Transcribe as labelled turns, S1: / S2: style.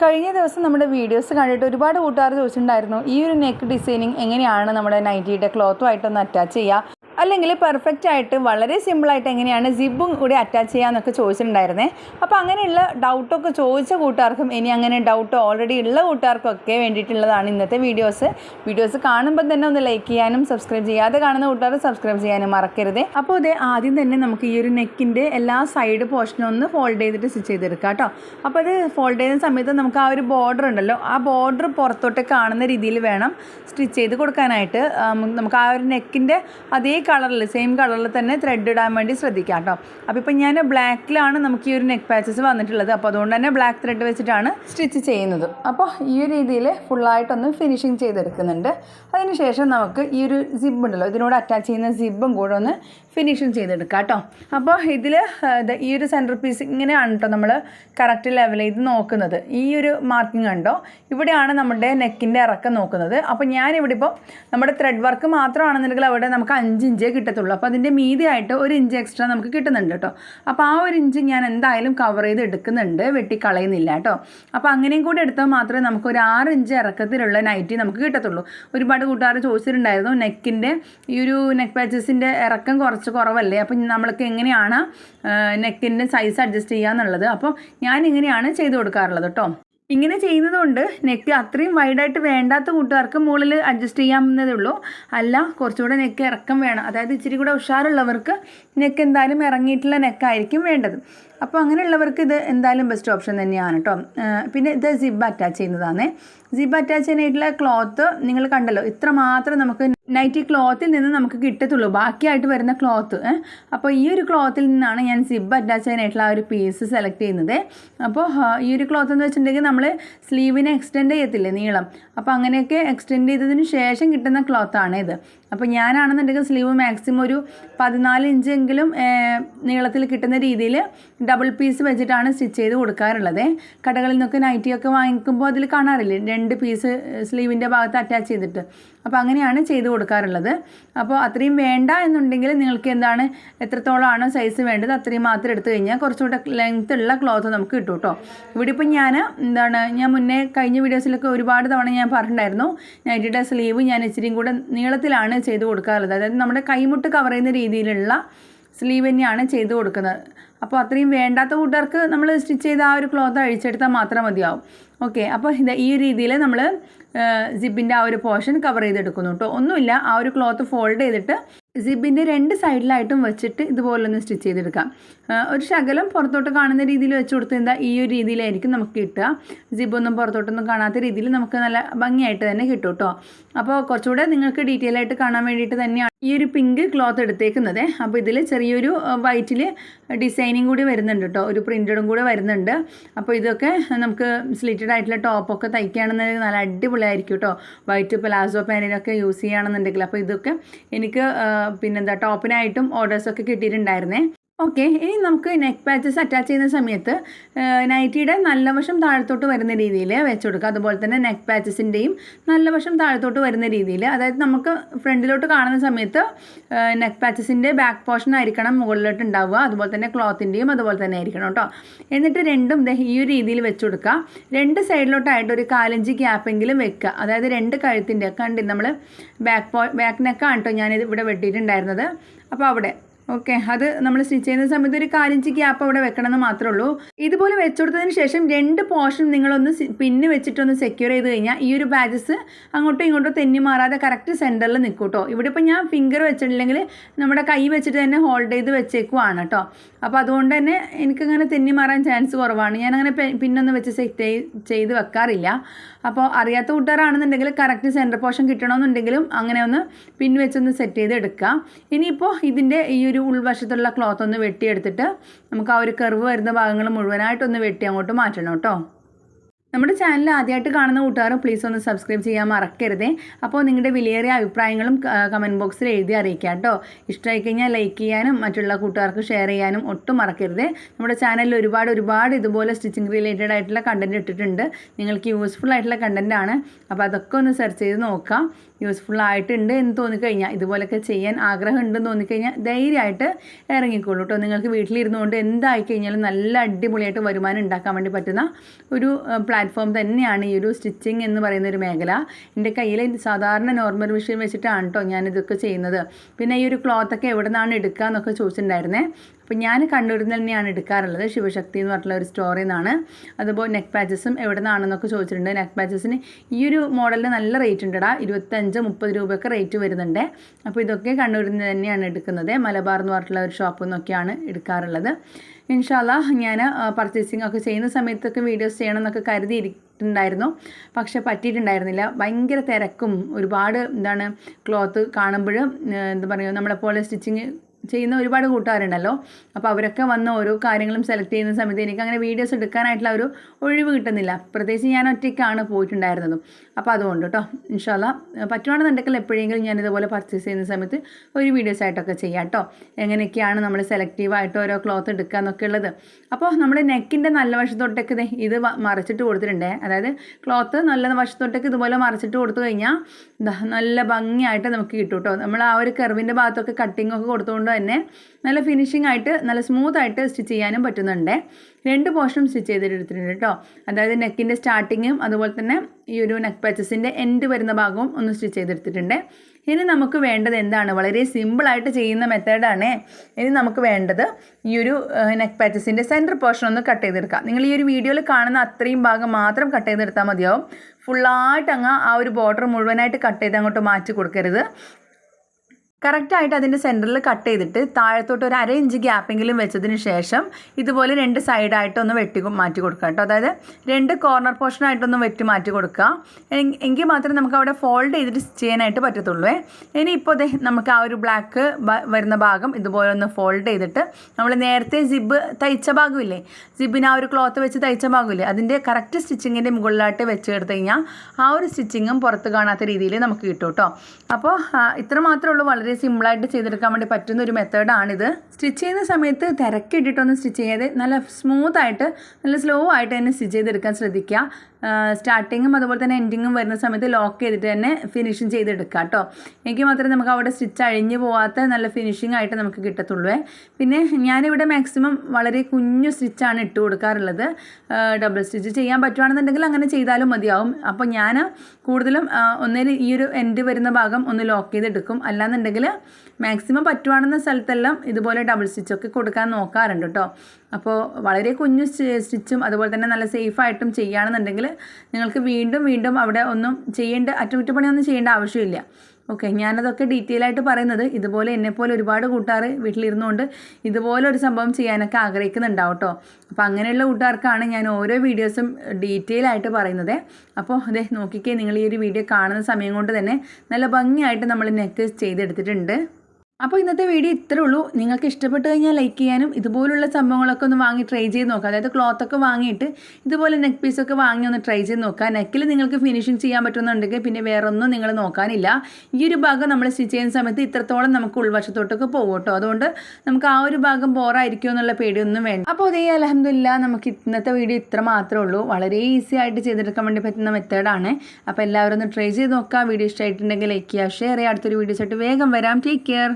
S1: കഴിഞ്ഞ ദിവസം നമ്മുടെ വീഡിയോസ് കണ്ടിട്ട് ഒരുപാട് കൂട്ടുകാർ ചോദിച്ചിട്ടുണ്ടായിരുന്നു ഈ ഒരു നെക്ക് ഡിസൈനിങ് എങ്ങനെയാണ് നമ്മുടെ നൈറ്റിയുടെ ക്ലോത്തുമായിട്ടൊന്ന് അറ്റാച്ച് ചെയ്യുക അല്ലെങ്കിൽ പെർഫെക്റ്റ് ആയിട്ട് വളരെ സിമ്പിളായിട്ട് എങ്ങനെയാണ് സിബും കൂടി അറ്റാച്ച് ചെയ്യാന്നൊക്കെ ചോദിച്ചിട്ടുണ്ടായിരുന്നേ. അപ്പോൾ അങ്ങനെയുള്ള ഡൗട്ടൊക്കെ ചോദിച്ച കൂട്ടുകാർക്കും ഇനി അങ്ങനെ ഡൗട്ട് ഓൾറെഡി ഉള്ള കൂട്ടുകാർക്കൊക്കെ വേണ്ടിയിട്ടുള്ളതാണ് ഇന്നത്തെ വീഡിയോസ് വീഡിയോസ് കാണുമ്പോൾ തന്നെ ഒന്ന് ലൈക്ക് ചെയ്യാനും സബ്സ്ക്രൈബ് ചെയ്യാതെ കാണുന്ന കൂട്ടുകാർ സബ്സ്ക്രൈബ് ചെയ്യാനും മറക്കരുത്. അപ്പോൾ ഇത് ആദ്യം തന്നെ നമുക്ക് ഈ ഒരു നെക്കിന്റെ എല്ലാ സൈഡ് പോർഷനും ഒന്ന് ഫോൾഡ് ചെയ്തിട്ട് സ്റ്റിച്ച് ചെയ്തെടുക്കാം കേട്ടോ. അപ്പോൾ അത് ഫോൾഡ് ചെയ്യുന്ന സമയത്ത് നമുക്ക് ആ ഒരു ബോർഡർ ഉണ്ടല്ലോ ആ ബോർഡർ പുറത്തോട്ട് കാണുന്ന രീതിയിൽ വേണം സ്റ്റിച്ച് ചെയ്ത് കൊടുക്കാനായിട്ട്. നമുക്ക് ആ ഒരു നെക്കിന്റെ അതേ കളറിൽ സെയിം കളറിൽ തന്നെ ത്രെഡ് ഇടാൻ വേണ്ടി ശ്രദ്ധിക്കാം കേട്ടോ അപ്പോൾ ഇപ്പം ഞാൻ ബ്ലാക്കിലാണ് നമുക്ക് ഈ ഒരു നെക്ക് പാച്ചസ് വന്നിട്ടുള്ളത്. അപ്പോൾ അതുകൊണ്ട് തന്നെ ബ്ലാക്ക് ത്രെഡ് വെച്ചിട്ടാണ് സ്റ്റിച്ച് ചെയ്യുന്നത്. അപ്പോൾ ഈ ഒരു രീതിയിൽ ഫുള്ളായിട്ടൊന്ന് ഫിനിഷിങ് ചെയ്തെടുക്കുന്നുണ്ട്. അതിനുശേഷം നമുക്ക് ഈ ഒരു സിബ് ഉണ്ടല്ലോ ഇതിനോട് അറ്റാച്ച് ചെയ്യുന്ന സിബും കൂടെ ഒന്ന് ഫിനിഷിങ് ചെയ്തെടുക്കാം കേട്ടോ അപ്പോൾ ഇതിൽ ഈ ഒരു സെന്റർ പീസ് ഇങ്ങനെയാണ് കേട്ടോ നമ്മൾ കറക്റ്റ് ലെവലിൽ ഇത് നോക്കുന്നത്. ഈ ഒരു മാർക്കിംഗ് കണ്ടോ? ഇവിടെയാണ് നമ്മുടെ നെക്കിന്റെ ഇറക്കം നോക്കുന്നത്. അപ്പോൾ ഞാനിവിടെ ഇപ്പോൾ നമ്മുടെ ത്രെഡ് വർക്ക് മാത്രമാണെന്നുണ്ടെങ്കിൽ അവിടെ നമുക്ക് അഞ്ച് ഇഞ്ചേ കിട്ടത്തുള്ളൂ. അപ്പോൾ അതിന്റെ മീതിയായിട്ട് ഒരു ഇഞ്ച് എക്സ്ട്രാ നമുക്ക് കിട്ടുന്നുണ്ട് കേട്ടോ. അപ്പോൾ ആ ഒരു ഇഞ്ച് ഞാൻ എന്തായാലും കവർ ചെയ്ത് എടുക്കുന്നുണ്ട്. വെട്ടിക്കളയുന്നില്ല കേട്ടോ. അപ്പോൾ അങ്ങനെയും കൂടി എടുത്താൽ മാത്രമേ നമുക്ക് ഒരു ആറ് ഇഞ്ച് ഇറക്കത്തിലുള്ള നൈറ്റി നമുക്ക് കിട്ടത്തുള്ളൂ. ഒരുപാട് കൂട്ടുകാർ ചോദിച്ചിട്ടുണ്ടായിരുന്നു നെക്കിന്റെ ഈ ഒരു നെക്ക് പാച്ചസിന്റെ ഇറക്കം കുറച്ച് കുറവല്ലേ? അപ്പം നമ്മൾക്ക് എങ്ങനെയാണ് നെക്കിന്റെ സൈസ് അഡ്ജസ്റ്റ് ചെയ്യുക എന്നുള്ളത് അപ്പോൾ ഞാൻ ഇങ്ങനെയാണ് ചെയ്ത് കൊടുക്കാറുള്ളത് കേട്ടോ. ഇങ്ങനെ ചെയ്യുന്നത് കൊണ്ട് നെക്ക് അത്രയും വൈഡായിട്ട് വേണ്ടാത്ത കൂട്ടുകാർക്ക് മുകളിൽ അഡ്ജസ്റ്റ് ചെയ്യാവുന്നതേ ഉള്ളൂ. അല്ല കുറച്ചുകൂടെ നെക്ക് ഇറക്കം വേണം. അതായത് ഇച്ചിരി കൂടെ ഉഷാറുള്ളവർക്ക് നെക്ക് എന്തായാലും ഇറങ്ങിയിട്ടുള്ള നെക്കായിരിക്കും വേണ്ടത്. അപ്പോൾ അങ്ങനെയുള്ളവർക്ക് ഇത് എന്തായാലും ബെസ്റ്റ് ഓപ്ഷൻ തന്നെയാണ് കേട്ടോ പിന്നെ ഇത് സിബ് അറ്റാച്ച് ചെയ്യുന്നതാണേ. സിബ് അറ്റാച്ച് ചെയ്യാനായിട്ടുള്ള ക്ലോത്ത് നിങ്ങൾ കണ്ടല്ലോ ഇത്ര മാത്രം നമുക്ക് നൈറ്റി ക്ലോത്തിൽ നിന്ന് നമുക്ക് കിട്ടത്തുള്ളൂ. ബാക്കിയായിട്ട് വരുന്ന ക്ലോത്ത് അപ്പോൾ ഈ ഒരു ക്ലോത്തിൽ നിന്നാണ് ഞാൻ സിബ് അറ്റാച്ച് ചെയ്യാനായിട്ടുള്ള ഒരു പീസ് സെലക്ട് ചെയ്യുന്നത്. അപ്പോൾ ഈ ഒരു ക്ലോത്ത് എന്ന് വെച്ചിട്ടുണ്ടെങ്കിൽ നമ്മൾ സ്ലീവിനെ എക്സ്റ്റെൻഡ് ചെയ്യത്തില്ലേ നീളം? അപ്പോൾ അങ്ങനെയൊക്കെ എക്സ്റ്റെൻഡ് ചെയ്തതിന് ശേഷം കിട്ടുന്ന ക്ലോത്താണ് ഇത്. അപ്പോൾ ഞാനാണെന്നുണ്ടെങ്കിൽ സ്ലീവ് മാക്സിമം ഒരു പതിനാല് ഇഞ്ചെങ്കിലും നീളത്തിൽ കിട്ടുന്ന രീതിയിൽ ഡബിൾ പീസ് വെച്ചിട്ടാണ് സ്റ്റിച്ച് ചെയ്ത് കൊടുക്കാറുള്ളത്. കടകളിൽ നിന്നൊക്കെ നൈറ്റിയൊക്കെ വാങ്ങിക്കുമ്പോൾ അതിൽ കാണാറില്ലേ? രണ്ട് പീസ് സ്ലീവിന്റെ ഭാഗത്ത് അറ്റാച്ച് ചെയ്തിട്ട്. അപ്പോൾ അങ്ങനെയാണ് ചെയ്ത് കൊടുക്കാറുള്ളത്. അപ്പോൾ അത്രയും വേണ്ട എന്നുണ്ടെങ്കിൽ നിങ്ങൾക്ക് എന്താണ് എത്രത്തോളമാണോ സൈസ് വേണ്ടത് അത്രയും മാത്രം എടുത്തു കഴിഞ്ഞാൽ കുറച്ചുകൂടെ ലെങ്ത് ഉള്ള ക്ലോത്ത് നമുക്ക് കിട്ടും കേട്ടോ ഇവിടെ ഇപ്പം ഞാൻ എന്താണ് ഞാൻ മുന്നേ കഴിഞ്ഞ വീഡിയോസിലൊക്കെ ഒരുപാട് തവണ ഞാൻ പറഞ്ഞിട്ടുണ്ടായിരുന്നു. നൈറ്റിയുടെ സ്ലീവ് ഞാൻ ഇച്ചിരിയും കൂടെ നീളത്തിലാണ് ചെയ്ത് കൊടുക്കാറുള്ളത്. അതായത് നമ്മുടെ കൈമുട്ട് കവർ ചെയ്യുന്ന രീതിയിലുള്ള സ്ലീവ് തന്നെയാണ് ചെയ്ത് കൊടുക്കുന്നത്. അപ്പോൾ അത്രയും വേണ്ടാത്ത കൂട്ടുകാർക്ക് നമ്മൾ സ്റ്റിച്ച് ചെയ്ത ആ ഒരു ക്ലോത്ത് അഴിച്ചെടുത്താൽ മാത്രം മതിയാവും. ഓക്കെ അപ്പോൾ ഇത് ഈ രീതിയിൽ നമ്മൾ സിബിന്റെ ആ ഒരു പോർഷൻ കവർ ചെയ്തെടുക്കുന്നു കേട്ടോ ഒന്നുമില്ല ആ ഒരു ക്ലോത്ത് ഫോൾഡ് ചെയ്തിട്ട് സിബിന്റെ രണ്ട് സൈഡിലായിട്ടും വെച്ചിട്ട് ഇതുപോലൊന്ന് സ്റ്റിച്ച് ചെയ്തെടുക്കാം. ഒരു ശകലം പുറത്തോട്ട് കാണുന്ന രീതിയിൽ വെച്ച് കൊടുത്ത് എന്താ? ഈ ഒരു രീതിയിലായിരിക്കും നമുക്ക് കിട്ടുക. സിബൊന്നും പുറത്തോട്ടൊന്നും കാണാത്ത രീതിയിൽ നമുക്ക് നല്ല ഭംഗിയായിട്ട് തന്നെ കിട്ടും കേട്ടോ. അപ്പോൾ കുറച്ചുകൂടെ നിങ്ങൾക്ക് ഡീറ്റെയിൽ ആയിട്ട് കാണാൻ വേണ്ടിയിട്ട് തന്നെയാണ് ഈ ഒരു പിങ്ക് ക്ലോത്ത് എടുത്തേക്കുന്നത്. അപ്പോൾ ഇതിൽ ചെറിയൊരു വൈറ്റിൽ ഡിസൈനിങ് കൂടി വരുന്നുണ്ട് കേട്ടോ ഒരു പ്രിന്റഡും കൂടെ വരുന്നുണ്ട്. അപ്പോൾ ഇതൊക്കെ നമുക്ക് സ്ലിറ്റഡ് ആയിട്ടുള്ള ടോപ്പൊക്കെ തയ്ക്കുകയാണെന്നുണ്ടെങ്കിൽ നല്ല അടിപൊളിയായിരിക്കും കേട്ടോ വൈറ്റ് പ്ലാസോ പാനിനൊക്കെ യൂസ് ചെയ്യുകയാണെന്നുണ്ടെങ്കിൽ. അപ്പോൾ ഇതൊക്കെ എനിക്ക് പിന്നെന്താ ടോപ്പിനായിട്ടും ഓർഡേഴ്സൊക്കെ കിട്ടിയിട്ടുണ്ടായിരുന്നേ. ഓക്കെ ഇനി നമുക്ക് നെക്ക് പാച്ചസ് അറ്റാച്ച് ചെയ്യുന്ന സമയത്ത് നൈറ്റിയുടെ നല്ല വശം താഴത്തോട്ട് വരുന്ന രീതിയിൽ വെച്ച് കൊടുക്കുക. അതുപോലെ തന്നെ നെക്ക് പാച്ചസിന്റെയും നല്ല വശം താഴത്തോട്ട് വരുന്ന രീതിയിൽ അതായത് നമുക്ക് ഫ്രണ്ടിലോട്ട് കാണുന്ന സമയത്ത് നെക്ക് പാച്ചസിന്റെ ബാക്ക് പോർഷൻ ആയിരിക്കണം മുകളിലോട്ട് ഉണ്ടാവുക. അതുപോലെ തന്നെ ക്ലോത്തിന്റെയും അതുപോലെ തന്നെ ആയിരിക്കണം കേട്ടോ. എന്നിട്ട് രണ്ടും ഈ ഒരു രീതിയിൽ വെച്ച് കൊടുക്കുക. രണ്ട് സൈഡിലോട്ടായിട്ട് ഒരു കാലഞ്ച് ഗ്യാപ്പെങ്കിലും വെക്കുക. അതായത് രണ്ട് കഴുത്തിന്റെ കണ്ടി നമ്മൾ ബാക്ക് പോ ബാക്ക് നെക്കാണ് കേട്ടോ ഞാനിത് ഇവിടെ വെട്ടിയിട്ടുണ്ടായിരുന്നത്. അപ്പോൾ അവിടെ ഓക്കെ അത് നമ്മൾ സ്റ്റിച്ച് ചെയ്യുന്ന സമയത്ത് ഒരു കാലിഞ്ച് ഗ്യാപ്പ് അവിടെ വെക്കണമെന്ന് മാത്രമേ ഉള്ളൂ ഇതുപോലെ വെച്ചുകൊടുത്തതിന് ശേഷം രണ്ട് പോർഷൻ നിങ്ങളൊന്ന് പിന്നെ വെച്ചിട്ടൊന്ന് സെക്യൂർ ചെയ്ത് കഴിഞ്ഞാൽ ഈ ഒരു ബാജസ് അങ്ങോട്ടും ഇങ്ങോട്ടും തെന്നി മാറാതെ കറക്റ്റ് സെന്ററിൽ നിൽക്കും കേട്ടോ ഇവിടെ ഇപ്പോൾ ഞാൻ ഫിംഗർ വെച്ചിട്ടില്ലെങ്കിൽ നമ്മുടെ കൈ വെച്ചിട്ട് തന്നെ ഹോൾഡ് ചെയ്ത് വെച്ചേക്കുവാണ് കേട്ടോ അപ്പോൾ അതുകൊണ്ട് തന്നെ എനിക്കങ്ങനെ തെന്നി മാറാൻ ചാൻസ് കുറവാണ്. ഞാനങ്ങനെ പിന്നൊന്ന് വെച്ച് സെറ്റ് ചെയ്ത് വെക്കാറില്ല. അപ്പോൾ അറിയാത്ത കൂട്ടുകാരാണെന്നുണ്ടെങ്കിൽ കറക്റ്റ് സെന്റർ പോർഷൻ കിട്ടണമെന്നുണ്ടെങ്കിലും അങ്ങനെ ഒന്ന് പിൻ വെച്ചൊന്ന് സെറ്റ് ചെയ്ത് എടുക്കുക ഇനിയിപ്പോൾ ഇതിന്റെ ഈ ഒരു ഉൾവശത്തുള്ള ക്ലോത്ത് ഒന്ന് വെട്ടിയെടുത്തിട്ട് നമുക്ക് ആ ഒരു കർവ് വരുന്ന ഭാഗങ്ങൾ മുഴുവനായിട്ടൊന്ന് വെട്ടി അങ്ങോട്ട് മാറ്റണം കേട്ടോ. നമ്മുടെ ചാനൽ ആദ്യമായിട്ട് കാണുന്ന കൂട്ടുകാർ പ്ലീസ് ഒന്ന് സബ്സ്ക്രൈബ് ചെയ്യാൻ മറക്കരുതേ. അപ്പോൾ നിങ്ങളുടെ വിലയേറിയ അഭിപ്രായങ്ങളും കമന്റ് ബോക്സിൽ എഴുതി അറിയിക്കാം കേട്ടോ ഇഷ്ടമായി കഴിഞ്ഞാൽ ലൈക്ക് ചെയ്യാനും മറ്റുള്ള കൂട്ടുകാർക്ക് ഷെയർ ചെയ്യാനും ഒട്ടും മറക്കരുതേ. നമ്മുടെ ചാനലിൽ ഒരുപാട് ഒരുപാട് ഇതുപോലെ സ്റ്റിച്ചിങ് റിലേറ്റഡ് ആയിട്ടുള്ള കണ്ടന്റ് ഇട്ടിട്ടുണ്ട്. നിങ്ങൾക്ക് യൂസ്ഫുൾ ആയിട്ടുള്ള കണ്ടന്റ് ആണ്. അപ്പോൾ അതൊക്കെ ഒന്ന് സെർച്ച് ചെയ്ത് നോക്കാം. യൂസ്ഫുൾ ആയിട്ടുണ്ട് എന്ന് തോന്നിക്കഴിഞ്ഞാൽ ഇതുപോലൊക്കെ ചെയ്യാൻ ആഗ്രഹം ഉണ്ടെന്ന് തോന്നിക്കഴിഞ്ഞാൽ ധൈര്യമായിട്ട് ഇറങ്ങിക്കോളൂ കേട്ടോ നിങ്ങൾക്ക് വീട്ടിലിരുന്നുകൊണ്ട് എന്തായി കഴിഞ്ഞാലും നല്ല അടിപൊളിയായിട്ട് വരുമാനം ഉണ്ടാക്കാൻ വേണ്ടി പറ്റുന്ന ഒരു പ്ലാറ്റ്ഫോം പ്ലാറ്റ്ഫോം തന്നെയാണ് ഈ ഒരു സ്റ്റിച്ചിങ് എന്ന് പറയുന്ന ഒരു മേഖല. എന്റെ കയ്യിൽ സാധാരണ നോർമൽ മെഷീൻ വെച്ചിട്ടാണ് കേട്ടോ ഞാനിതൊക്കെ ചെയ്യുന്നത്. പിന്നെ ഈ ഒരു ക്ലോത്തൊക്കെ എവിടെ നിന്നാണ് എടുക്കുക എന്നൊക്കെ ചോദിച്ചിട്ടുണ്ടായിരുന്നേ. അപ്പോൾ ഞാൻ കണ്ണൂരിൽ തന്നെയാണ് എടുക്കാറുള്ളത്. ശിവശക്തി എന്ന് പറഞ്ഞിട്ടുള്ള ഒരു സ്റ്റോറിൽ നിന്നാണ്. അതുപോലെ നെക്ക് പാച്ചസും എവിടെ നിന്നാണെന്നൊക്കെ ചോദിച്ചിട്ടുണ്ട്. നെക്ക് പാച്ചസിന് ഈ ഒരു മോഡലിന് നല്ല റേറ്റ് ഉണ്ടടാ. ഇരുപത്തഞ്ച് മുപ്പത് രൂപയൊക്കെ റേറ്റ് വരുന്നുണ്ട്. അപ്പോൾ ഇതൊക്കെ കണ്ണൂരിൽ നിന്ന് തന്നെയാണ് എടുക്കുന്നത്. മലബാർ എന്ന് പറഞ്ഞിട്ടുള്ള ഒരു ഷോപ്പിൽ നിന്നൊക്കെയാണ് എടുക്കാറുള്ളത്. ഇൻഷാല്ല ഞാൻ പർച്ചേസിംഗ് ഒക്കെ ചെയ്യുന്ന സമയത്തൊക്കെ വീഡിയോസ് ചെയ്യണം എന്നൊക്കെ കരുതിയിട്ടുണ്ടായിരുന്നു. പക്ഷെ പറ്റിയിട്ടുണ്ടായിരുന്നില്ല. ഭയങ്കര തിരക്കും. ഒരുപാട് എന്താണ് ക്ലോത്ത് കാണുമ്പോൾ എന്താ പറയുക നമ്മളെപ്പോലെ സ്റ്റിച്ചിങ് ചെയ്യുന്ന ഒരുപാട് കൂട്ടുകാരുണ്ടല്ലോ. അപ്പോൾ അവരൊക്കെ വന്ന് ഓരോ കാര്യങ്ങളും സെലക്ട് ചെയ്യുന്ന സമയത്ത് എനിക്ക് അങ്ങനെ വീഡിയോസ് എടുക്കാനായിട്ടുള്ള ഒരു ഒഴിവ് കിട്ടുന്നില്ല. പ്രത്യേകിച്ച് ഞാൻ ഒറ്റയ്ക്കാണ് പോയിട്ടുണ്ടായിരുന്നതും. അപ്പോൾ അതുകൊണ്ട് കേട്ടോ ഇൻഷാല്ല പറ്റുവാണെന്നുണ്ടെങ്കിൽ എപ്പോഴെങ്കിലും ഞാൻ ഇതുപോലെ പർച്ചേസ് ചെയ്യുന്ന സമയത്ത് ഒരു വീഡിയോസ് ആയിട്ടൊക്കെ ചെയ്യാം കേട്ടോ എങ്ങനെയൊക്കെയാണ് നമ്മൾ സെലക്റ്റീവായിട്ട് ഓരോ ക്ലോത്ത് എടുക്കുക എന്നൊക്കെ ഉള്ളത്. അപ്പോൾ നമ്മൾ നെക്കിന്റെ നല്ല വശത്തോട്ടൊക്കെ ഇത് മറച്ചിട്ട് കൊടുത്തിട്ടുണ്ടേ. അതായത് ക്ലോത്ത് നല്ല വശത്തോട്ടൊക്കെ ഇതുപോലെ മറിച്ചിട്ട് കൊടുത്തു കഴിഞ്ഞാൽ നല്ല ഭംഗിയായിട്ട് നമുക്ക് കിട്ടും കേട്ടോ നമ്മൾ ആ ഒരു കർവിന്റെ ഭാഗത്തൊക്കെ കട്ടിങ്ങൊക്കെ കൊടുത്തുകൊണ്ട് തന്നെ നല്ല ഫിനിഷിംഗ് ആയിട്ട് നല്ല സ്മൂത്ത് ആയിട്ട് സ്റ്റിച്ച് ചെയ്യാനും പറ്റുന്നുണ്ട്. രണ്ട് പോർഷനും സ്റ്റിച്ച് ചെയ്തെടുത്തിട്ടുണ്ട് കേട്ടോ. അതായത് നെക്കിന്റെ സ്റ്റാർട്ടിങ്ങും അതുപോലെ തന്നെ ഈ ഒരു നെക്ക് പാച്ചസിന്റെ എൻഡ് വരുന്ന ഭാഗവും ഒന്ന് സ്റ്റിച്ച് ചെയ്തെടുത്തിട്ടുണ്ട് ഇനി നമുക്ക് വേണ്ടത് എന്താണ്? വളരെ സിമ്പിളായിട്ട് ചെയ്യുന്ന മെത്തേഡാണ് ഇനി നമുക്ക് വേണ്ടത് ഈ ഒരു നെക്ക് പാച്ചസിന്റെ സെന്റർ പോർഷൻ ഒന്ന് കട്ട് ചെയ്തെടുക്കാം. നിങ്ങൾ ഈ ഒരു വീഡിയോയിൽ കാണുന്ന അത്രയും ഭാഗം മാത്രം കട്ട് ചെയ്തെടുത്താൽ മതിയാവും. ഫുള്ളായിട്ട് അങ്ങ് ആ ഒരു ബോർഡർ മുഴുവനായിട്ട് കട്ട് ചെയ്ത് അങ്ങോട്ട് മാറ്റി കൊടുക്കരുത്. കറക്റ്റായിട്ട് അതിന്റെ സെന്ററിൽ കട്ട് ചെയ്തിട്ട് താഴത്തോട്ട് ഒരു അര ഇഞ്ച് ഗ്യാപ്പെങ്കിലും വെച്ചതിന് ശേഷം ഇതുപോലെ രണ്ട് സൈഡായിട്ടൊന്ന് വെട്ടി മാറ്റി കൊടുക്കുക കേട്ടോ. അതായത് രണ്ട് കോർണർ പോർഷനായിട്ടൊന്ന് വെട്ടി മാറ്റി കൊടുക്കുക. എങ്- എങ്കിൽ മാത്രമേ നമുക്ക് അവിടെ ഫോൾഡ് ചെയ്തിട്ട് സ്റ്റിച്ച് ചെയ്യാനായിട്ട് പറ്റത്തുള്ളൂ. ഇനിയിപ്പോൾ ഇപ്പോൾ നമുക്ക് ആ ഒരു ബ്ലാക്ക് വരുന്ന ഭാഗം ഇതുപോലെ ഒന്ന് ഫോൾഡ് ചെയ്തിട്ട് നമ്മൾ നേരത്തെ സിബ് തയ്ച്ച ഭാഗമില്ലേ? സിബിന് ആ ഒരു ക്ലോത്ത് വെച്ച് തയ്ച്ച ഭാഗമില്ലേ? അതിന്റെ കറക്റ്റ് സ്റ്റിച്ചിങ്ങിന്റെ മുകളിലായിട്ട് വെച്ച് എടുത്തു കഴിഞ്ഞാൽ ആ ഒരു സ്റ്റിച്ചിങ്ങും പുറത്ത് കാണാത്ത രീതിയിൽ നമുക്ക് കിട്ടും കേട്ടോ. അപ്പോൾ ഇത്ര മാത്രമേ ഉള്ളൂ. വളരെ സിമ്പിളായിട്ട് ചെയ്തെടുക്കാൻ വേണ്ടി പറ്റുന്ന ഒരു മെത്തേഡാണിത് സ്റ്റിച്ച് ചെയ്യുന്ന സമയത്ത് തിരക്കിട്ടിട്ടൊന്നും സ്റ്റിച്ച് ചെയ്യാതെ നല്ല സ്മൂത്ത് ആയിട്ട് നല്ല സ്ലോ ആയിട്ട് തന്നെ സ്റ്റിച്ച് ചെയ്തെടുക്കാൻ ശ്രദ്ധിക്കുക. സ്റ്റാർട്ടിങ്ങും അതുപോലെ തന്നെ എൻഡിങ്ങും വരുന്ന സമയത്ത് ലോക്ക് ചെയ്തിട്ട് തന്നെ ഫിനിഷിങ് ചെയ്തെടുക്കുക കേട്ടോ. എനിക്ക് മാത്രമേ നമുക്ക് അവിടെ സ്റ്റിച്ച് അഴിഞ്ഞു പോവാത്ത നല്ല ഫിനിഷിംഗ് ആയിട്ട് നമുക്ക് കിട്ടത്തുള്ളൂ. പിന്നെ ഞാനിവിടെ മാക്സിമം വളരെ കുഞ്ഞു സ്റ്റിച്ചാണ് ഇട്ട് കൊടുക്കാറുള്ളത്. ഡബിൾ സ്റ്റിച്ച് ചെയ്യാൻ പറ്റുവാണെന്നുണ്ടെങ്കിൽ അങ്ങനെ ചെയ്താലും മതിയാവും. അപ്പോൾ ഞാൻ കൂടുതലും ഒന്നേ ഈ ഒരു എൻഡ് വരുന്ന ഭാഗം ഒന്ന് ലോക്ക് ചെയ്തെടുക്കും. അല്ലാന്നുണ്ടെങ്കിൽ മാക്സിമം പറ്റുവാണെന്ന സ്ഥലത്തെല്ലാം ഇതുപോലെ ഡബിൾ സ്റ്റിച്ചൊക്കെ കൊടുക്കാൻ നോക്കാറുണ്ട് കേട്ടോ അപ്പോൾ വളരെ കുഞ്ഞു സ്റ്റിച്ചും അതുപോലെ തന്നെ നല്ല സേഫായിട്ടും ചെയ്യുകയാണെന്നുണ്ടെങ്കിൽ നിങ്ങൾക്ക് വീണ്ടും വീണ്ടും അവിടെ ഒന്നും ചെയ്യേണ്ട അറ്റകുറ്റപ്പണിയൊന്നും ചെയ്യേണ്ട ആവശ്യമില്ല. ഓക്കെ ഞാനതൊക്കെ ഡീറ്റെയിൽ ആയിട്ട് പറയുന്നത് ഇതുപോലെ എന്നെപ്പോലെ ഒരുപാട് കൂട്ടുകാർ വീട്ടിലിരുന്നുകൊണ്ട് ഇതുപോലെ ഒരു സംഭവം ചെയ്യാനൊക്കെ ആഗ്രഹിക്കുന്നുണ്ടാവും കേട്ടോ അപ്പോൾ അങ്ങനെയുള്ള കൂട്ടുകാർക്കാണ് ഞാൻ ഓരോ വീഡിയോസും ഡീറ്റെയിൽ ആയിട്ട് പറയുന്നത്. അപ്പോൾ അതെ നോക്കിക്കേ നിങ്ങൾ ഈ ഒരു വീഡിയോ കാണുന്ന സമയം കൊണ്ട് തന്നെ നല്ല ഭംഗിയായിട്ട് നമ്മൾ നെക്ക് ചെയ്തെടുത്തിട്ടുണ്ട്. അപ്പോൾ ഇന്നത്തെ വീഡിയോ ഇത്രേ ഉള്ളൂ. നിങ്ങൾക്ക് ഇഷ്ടപ്പെട്ട് കഴിഞ്ഞാൽ ലൈക്ക് ചെയ്യാനും ഇതുപോലുള്ള സംഭവങ്ങളൊക്കെ ഒന്ന് വാങ്ങി ട്രൈ ചെയ്ത് നോക്കുക. അതായത് ക്ലോത്തൊക്കെ വാങ്ങിയിട്ട് ഇതുപോലെ നെക്ക് പീസൊക്കെ വാങ്ങി ഒന്ന് ട്രൈ ചെയ്ത് നോക്കുക. നെക്കിൽ നിങ്ങൾക്ക് ഫിനിഷിങ് ചെയ്യാൻ പറ്റുന്നുണ്ടെങ്കിൽ പിന്നെ വേറെ ഒന്നും നിങ്ങൾ നോക്കാനില്ല. ഈ ഒരു ഭാഗം നമ്മൾ സ്റ്റിച്ച് ചെയ്യുന്ന സമയത്ത് ഇത്രത്തോളം നമുക്ക് ഉൾവശത്തോട്ടൊക്കെ പോകും കേട്ടോ. അതുകൊണ്ട് നമുക്ക് ആ ഒരു ഭാഗം ബോറായിരിക്കും എന്നുള്ള പേടിയൊന്നും വേണ്ട. അപ്പോൾ അതേ അലഹമില്ല നമുക്ക് ഇന്നത്തെ വീഡിയോ ഇത്ര മാത്രമേ ഉള്ളൂ. വളരെ ഈസി ആയിട്ട് ചെയ്തെടുക്കാൻ വേണ്ടി പറ്റുന്ന മെത്തേഡാണ് അപ്പോൾ എല്ലാവരും ഒന്ന് ട്രൈ ചെയ്ത് നോക്കുക. വീഡിയോ ഇഷ്ടമായിട്ടുണ്ടെങ്കിൽ ലൈക്ക് ചെയ്യുക ഷെയർ ചെയ്യുക. അടുത്തൊരു വീഡിയോസ് ആയിട്ട് വേഗം വരാം. Take care